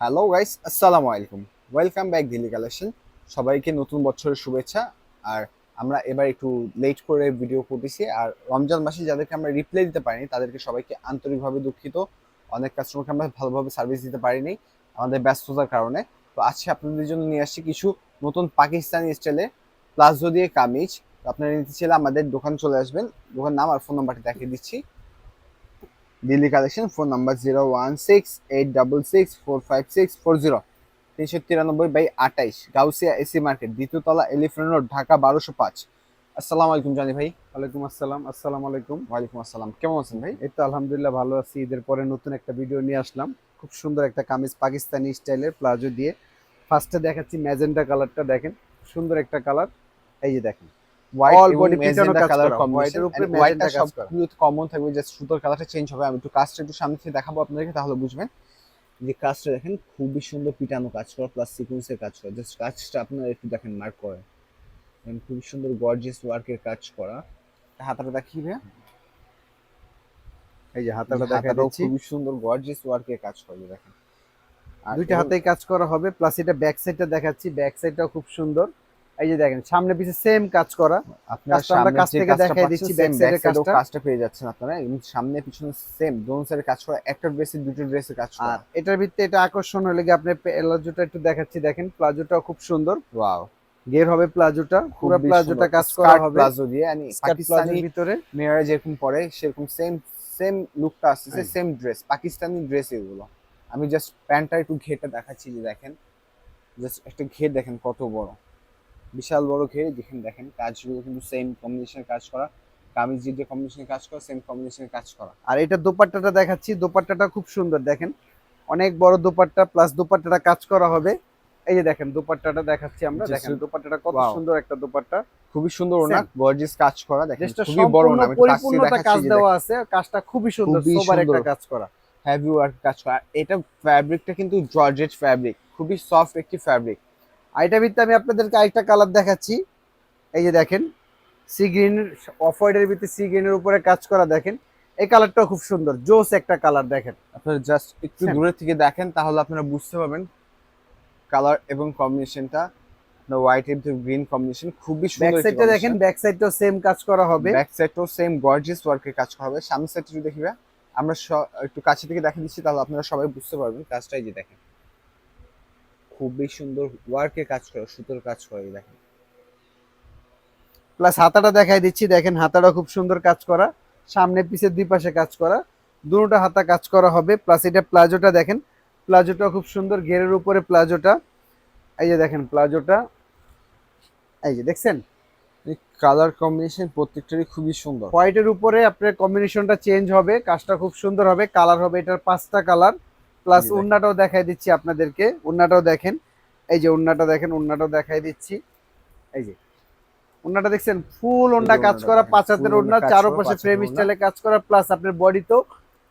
Hello guys আসসালামু আলাইকুম welcome back Delhi collection সবাইকে নতুন বছরের শুভেচ্ছা। আর আমরা এবার একটু লেট করে ভিডিও করতেছি। আর রমজান মাসে যাদেরকে আমরা রিপ্লাই দিতে পারিনি, তাদেরকে সবাইকে আন্তরিকভাবে দুঃখিত। অনেক কাস্টমারকে আমরা ভালোভাবে সার্ভিস দিতে পারিনি আমাদের ব্যস্ততার কারণে। তো আজকে আপনাদের জন্য নিয়ে আসছি কিছু নতুন পাকিস্তানি স্টাইলে প্লাজো দিয়ে কামিজ। আপনারা নিতে চাইলে আমাদের দোকান চলে আসবেন। দোকান নাম আর ফোন নাম্বারটা দেখিয়ে দিচ্ছি। Delhi collection phone number zero one six eight double six four five six four zero তিনশো তিরানব্বই বাই আঠাইশ গাউসিয়া এসি মার্কেট দ্বিতীয়তলা এলিফ্রেন্ট রোড ঢাকা বারোশো পাঁচ। আসসালামু আলাইকুম জানি ভাই। ওয়ালাইকুম আসসালাম আসসালামু আলাইকুম। ওয়ালাইকুম আসসালাম কেমন আছেন ভাই? এই তো আলহামদুলিল্লাহ ভালো আছি ঈদের পরে নতুন একটা ভিডিও নিয়ে আসলাম। খুব সুন্দর একটা কামিজ পাকিস্তানি স্টাইলের প্লাজো দিয়ে। ফার্স্টে দেখাচ্ছি ম্যাজেন্টা কালারটা দেখেন সুন্দর একটা কালার এই যে দেখেন All body পিটানো কাজ করা, কম্বিনেশন উপরে হোয়াইটটা magenta কাজ করা। সবগুলো কমন থাকবে জাস্ট সুতোর কালারটা চেঞ্জ হবে। আমি একটু কাজটা একটু সামনে থেকে দেখাবো আপনাদেরকে তাহলে বুঝবেন। যে কাজটা দেখেন খুবই সুন্দর পিটানো কাজ করা প্লাস সিকোয়েন্সের কাজ করা। জাস্ট কাজটা আপনারা একটু দেখেন মার্ক করেন। খুবই সুন্দর গর্জিয়াস ওয়ার্কের কাজ করা। হাতাটা দেখিয়ে এই যে হাতাটা খুবই সুন্দর গর্জিয়াস ওয়ার্কের কাজ করবে দেখেন। দুইটা হাতেই কাজ করা হবে প্লাস এটা ব্যাক সাইডটা দেখাচ্ছি। ব্যাক সাইডটাও খুব সুন্দর। এই যে দেখেন সামনে পিছে সেম কাজ করা। আপনারা সামনে থেকে দেখাই দিচ্ছি, side এও কাজটা। কাজটা পেয়ে যাচ্ছেন আপনারা এবং সামনে পিছনে সেম দোনো সাইডে কাজ করা একটা ড্রেসে দুটো ড্রেসে কাজ করা। আর এটার ভিত্তিতে এটা আকর্ষণ হলে গিয়ে আপনি প্লাজোটা একটু দেখাচ্ছি দেখেন প্লাজোটাও খুব সুন্দর। ওয়াও গের হবে প্লাজোটা পুরো প্লাজোটা কাজ করা হবে। প্লাজো দিয়ে and পাকিস্তানি ভিতরে। মেয়েরা যেরকম পরে সেরকম সেম সেম লুকটা আসছে সেম ড্রেস পাকিস্তানি ড্রেস এগুলো। আমি জাস্ট প্যান্টটা একটু ঘেরটা দেখাচ্ছি যে দেখেন। জাস্ট একটা ঘের দেখেন কত বড়। বিশাল বড় ঘের দেখেন দেখেন কাজগুলো কিন্তু সেম কম্বিনেশনের কাজ করা। কামিজ যে কম্বিনেশনের কাজ করা সেম কম্বিনেশনের কাজ করা। আর এটা দোপাট্টাটা দেখাচ্ছি দোপাট্টাটা খুব সুন্দর দেখেন। অনেক বড় দোপাট্টা প্লাস দোপাট্টাটা কাজ করা হবে। এই যে দেখেন দোপাট্টাটা দেখাচ্ছি আমরা দেখেন দোপাট্টাটা কত সুন্দর একটা দোপাট্টা। খুবই সুন্দর না Same. গর্জিয়াস কাজ করা দেখেন খুবই বড় সম্পূর্ণ না আমি পরিপূর্ণতা কাজ দেওয়া আছে কাজটা খুবই সুন্দর সোবার একটা কাজ করা। হেভি ওয়ার্ক কাজ করা এটা ফ্যাব্রিকটা কিন্তু জর্জেট ফ্যাব্রিক খুবই সফট একটি ফ্যাব্রিক আর এটার ভিতরে আমি আপনাদেরকে আরেকটা কালার দেখাচ্ছি। এই যে দেখেন সি গ্রিন অফ হোয়াইটের ভিতরে সি গ্রিনের উপরে কাজ করা দেখেন এই কালারটাও খুব সুন্দর। জোস একটা কালার দেখেন। আপনারা জাস্ট একটু Same. দূরে থেকে দেখেন তাহলে আপনারা বুঝতে পারবেন কালার এবং কম্বিনেশনটা হোয়াইট এর গ্রিন কম্বিনেশন খুবই ব্যাক সুন্দর সাইডটা দেখেন ব্যাক সাইডটাও সেম কাজ করা হবে। ব্যাক সাইডটাও সেম গর্জিয়াস ওয়ার্কের কাজ করা হবে। সামনের সাইডটা যদি দেখিবে আমরা একটু কাছে থেকে দেখে দিচ্ছি তাহলে আপনারা সবাই বুঝতে পারবেন। কাজটাই যে দেখেন। খুবই সুন্দর ওয়ার্কের কাজ করা সুতোর কাজ করা দেখেন। প্লাস হাতাটা দেখাই দিচ্ছি দেখেন হাতাটা খুব সুন্দর কাজ করা সামনে পিছে দুই পাশে কাজ করা দুটো হাতা কাজ করা হবে প্লাস এটা প্লাজোটা দেখেন প্লাজোটা খুব সুন্দর ঘেরের উপরে প্লাজোটা এই যে দেখেন প্লাজোটা এই যে দেখছেন? কালার কম্বিনেশন প্রত্যেকটারই খুবই সুন্দর। হোয়াইটের উপরে আপনার কম্বিনেশনটা চেঞ্জ হবে কাজটা খুব সুন্দর হবে কালার হবে এটার পাঁচটা কালার প্লাস। উন্নাটাও দেখাই দিচ্ছি আপনাদেরকে। উন্নাটাও দেখেন। এই যে উন্নাটা দেখেন উন্নাটাও দেখাই দিচ্ছি। এই যে। উন্নাটা দেখছেন ফুল ওন্না কাজ করা পাঁচ হাতের ওন্না কাজ চারো করা, পাশে ফ্রেম স্টাইলে কাজ করা প্লাস আপনার বডিতেও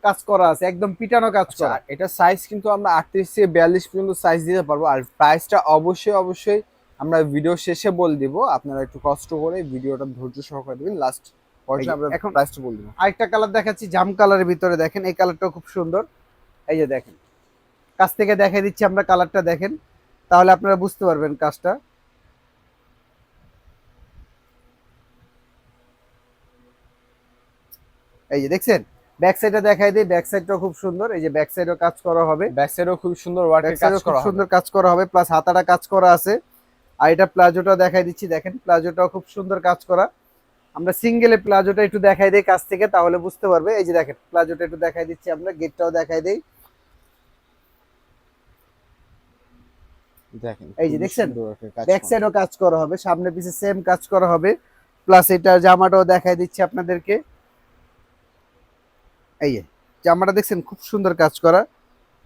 কাজ করা আছে একদম পিটানো কাজ আচ্ছা করা। এটা সাইজ কিন্তু আমরা আটত্রিশ থেকে বিয়াল্লিশ পর্যন্ত সাইজ দিতে পারব। আর প্রাইসটা অবশ্যই অবশ্যই আমরা ভিডিও শেষে বলে দিব। আপনারা একটু কষ্ট করে ভিডিওটা ধৈর্য সহকারে দিবেন। লাস্ট এখন- প্রাইসটা বলে দিব। আরেকটা কালার দেখাচ্ছি জাম কালারের ভিতরে দেখেন এই কালারটাও খুব সুন্দর। এই যে দেখেন। কাছ থেকে দেখাই দিচ্ছি আমরা কালারটা দেখেন। তাহলে আপনারা বুঝতে পারবেন কাজটা। এই যে দেখছেন? ব্যাক সাইডে দেখাই দিই ব্যাক সাইডটাও খুব সুন্দর। এই যে ব্যাক সাইডেও কাজ করা হবে। ব্যাক সাইডেও খুব সুন্দর ওয়ার্কের কাজ করা সুন্দর কাজ করা হবে প্লাস হাতাটা কাজ করা আছে। আর এটা প্লাজোটা দেখাই দিচ্ছি দেখেন প্লাজোটাও খুব সুন্দর কাজ করা। আমরা সিঙ্গেলে প্লাজোটা একটু দেখাই দিই কাছ থেকে তাহলে বুঝতে পারবে। এই যে দেখেন প্লাজোটা একটু দেখাই দিচ্ছি আমরা গেটটাও দেখাই দেই। দেখেন এই যে দেখছেন? কাজ ব্যাক করা। সাইডও কাজ করা হবে সামনে পিছে সেম কাজ করা হবে। প্লাস এটা জামাটাও দেখাই দিচ্ছি আপনাদেরকে। এই জামাটা দেখছেন খুব সুন্দর কাজ করা।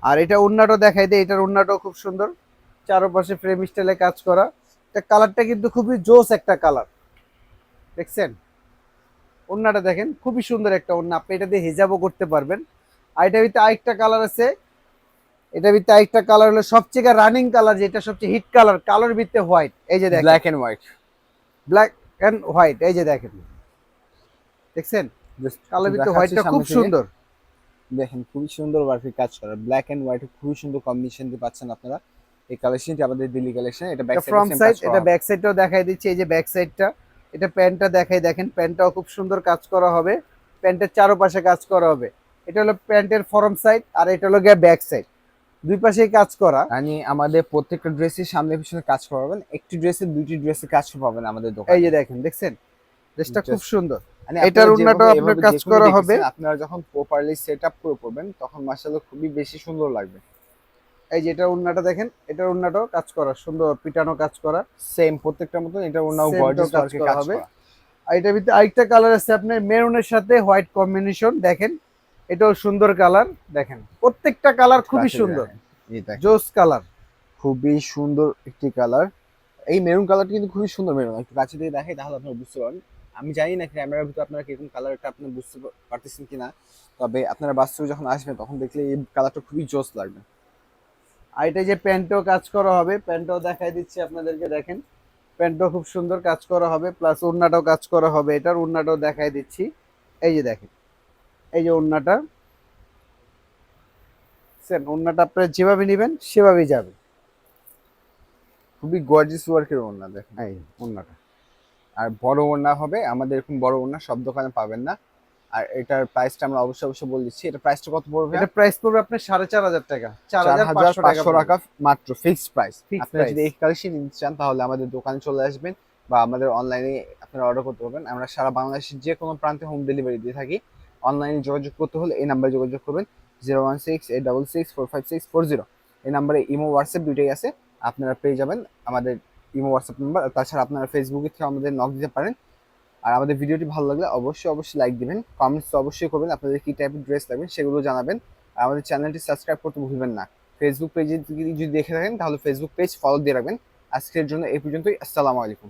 আর এটা ওন্নাটাও দেখাই দেয় এটার ওন্নাটাও খুব সুন্দর। চারপাশে ফ্রেম স্টাইলে কাজ করা। এটা কালারটা কিন্তু খুবই জোস একটা কালার। দেখছেন? ওন্নাটা দেখেন খুবই সুন্দর একটা ওন্না আপনি এটা দিয়ে হেজাবও করতে পারবেন। আর এটার ভিতরে আরেকটা কালার আছে এটার ভিতরে আরেকটা কালার হলো সবচেয়ে রানিং কালার যেটা সবচেয়ে হিট কালার কালোর ভিতরে হোয়াইট এই যে দেখেন। Black and white black and white এই যে দেখেন। দেখছেন? কালোর ভিতরে হোয়াইটটা খুব সুন্দর। দেখেন খুবই সুন্দর ওয়ার্কের কাজ করা। ব্ল্যাক এন্ড হোয়াইট খুবই সুন্দর কম্বিনেশন দিয়ে পাচ্ছেন আপনারা। এই কালেকশনটি আমাদের দিল্লি কালেকশন এটা ব্যাক ফ্রন্ট সাইড এটা ব্যাক সাইডটাও দেখাই দিচ্ছি এই যে ব্যাক সাইডটা এটা প্যান্টটা দেখাই দেখেন প্যান্টটাও খুব সুন্দর কাজ করা হবে। প্যান্টের চারপাশে কাজ করা হবে। এটা হলো প্যান্টের ফরম সাইড আর এটা হলো গিয়ে ব্যাক সাইড দুই পাশেই কাজ করা। মানে আমাদের প্রত্যেকটা ড্রেসের সামনে পিছনে কাজ করাবেন একটি ড্রেসে দুইটি ড্রেসে কাজ পাবেন আমাদের দোকানে। এই যে দেখেন দেখছেন? ড্রেসটা খুব সুন্দর। মানে এটার ওড়নাটাও আপনার কাজ করা হবে। আপনারা যখন প্রপারলি সেট আপ করে করবেন তখন মাসাল্লাহ খুবই বেশি সুন্দর লাগবে। এই যে এটার ওড়নাটা দেখেন এটার ওড়নাটাও কাজ করা সুন্দর পিটানো কাজ করা। সেম প্রত্যেকটার মতন এটা Same গর্জিয়াস কাজ করা হবে। আর এটার ভিতরে আরেকটা কালার আছে আপনার মেরুনের সাথে হোয়াইট কম্বিনেশন দেখেন। এটাও সুন্দর কালার দেখেন। প্রত্যেকটা কালার খুবই সুন্দর। জোস কালার। খুবই সুন্দর একটি কালার। এই মেরুন কালারটা কিন্তু খুবই সুন্দর মেরুন। একটু কাছে দিয়ে দেখাই তাহলে আপনারা বুঝতে পারেন আমি জানি না ক্যামেরার ভিতরে আপনারা কীরকম কালারটা আপনি বুঝতে পারতেছেন কিনা। তবে আপনারা বাস্তবে যখন আসবেন তখন দেখলে এই কালারটা খুবই জোস লাগবে। আর এটা যে প্যান্টও কাজ করা হবে প্যান্টও দেখাই দিচ্ছি আপনাদেরকে দেখেন। প্যান্টও খুব সুন্দর কাজ করা হবে প্লাস ওড়নাটাও কাজ করা হবে এটার ওড়নাটাও দেখাই দিচ্ছি। এই যে দেখেন। এই যে ওড়নাটা। সেন ওড়নাটা আপনারা যেভাবে নেবেন সেভাবেই যাবে। খুবই গর্জিয়াস ওয়ার্কের ওড়না দেখেন। এই ওড়নাটা। আর বড় ওড়না হবে আমাদের এরকম বড় ওড়না সব দোকানে পাবেন না। আর এটার প্রাইসটা আমরা অবশ্যই অবশ্যই বলে দিচ্ছি। এটা প্রাইসটা কত পড়বে এটা প্রাইস পড়বে আপনার সাড়ে চার হাজার টাকা। চার হাজার পাঁচশো টাকা মাত্র ফিক্সড প্রাইস আপনারা price। যদি এই কালেকশন নিতে চান তাহলে আমাদের দোকানে চলে আসবেন বা আমাদের অনলাইনে আপনারা অর্ডার করতে পারবেন। আমরা সারা বাংলাদেশের যে কোনো প্রান্তে হোম ডেলিভারি দিয়ে থাকি। অনলাইনে যোগাযোগ করতে হলে এই নাম্বারে যোগাযোগ করবেন zero one six eight double six four five six four zero এই নাম্বারে ইমো হোয়াটসঅ্যাপ দুইটাই আছে, আপনারা পেয়ে যাবেন আমাদের ইমো হোয়াটসঅ্যাপ নাম্বার তাছাড়া আপনারা ফেসবুকে থেকে আমাদের নক দিতে পারেন। আর আমাদের ভিডিওটি ভালো লাগলে অবশ্যই অবশ্যই লাইক দিবেন কমেন্টস তো অবশ্যই করবেন, আপনাদের কী টাইপের ড্রেস লাগবে সেগুলো জানাবেন। আর আমাদের চ্যানেলটি সাবস্ক্রাইব করতে ভুলবেন না। ফেসবুক পেজে যদি দেখে থাকেন, তাহলে ফেসবুক পেজ ফলো দিয়ে রাখবেন। আজকের জন্য এই পর্যন্তই, আসসালামু আলাইকুম।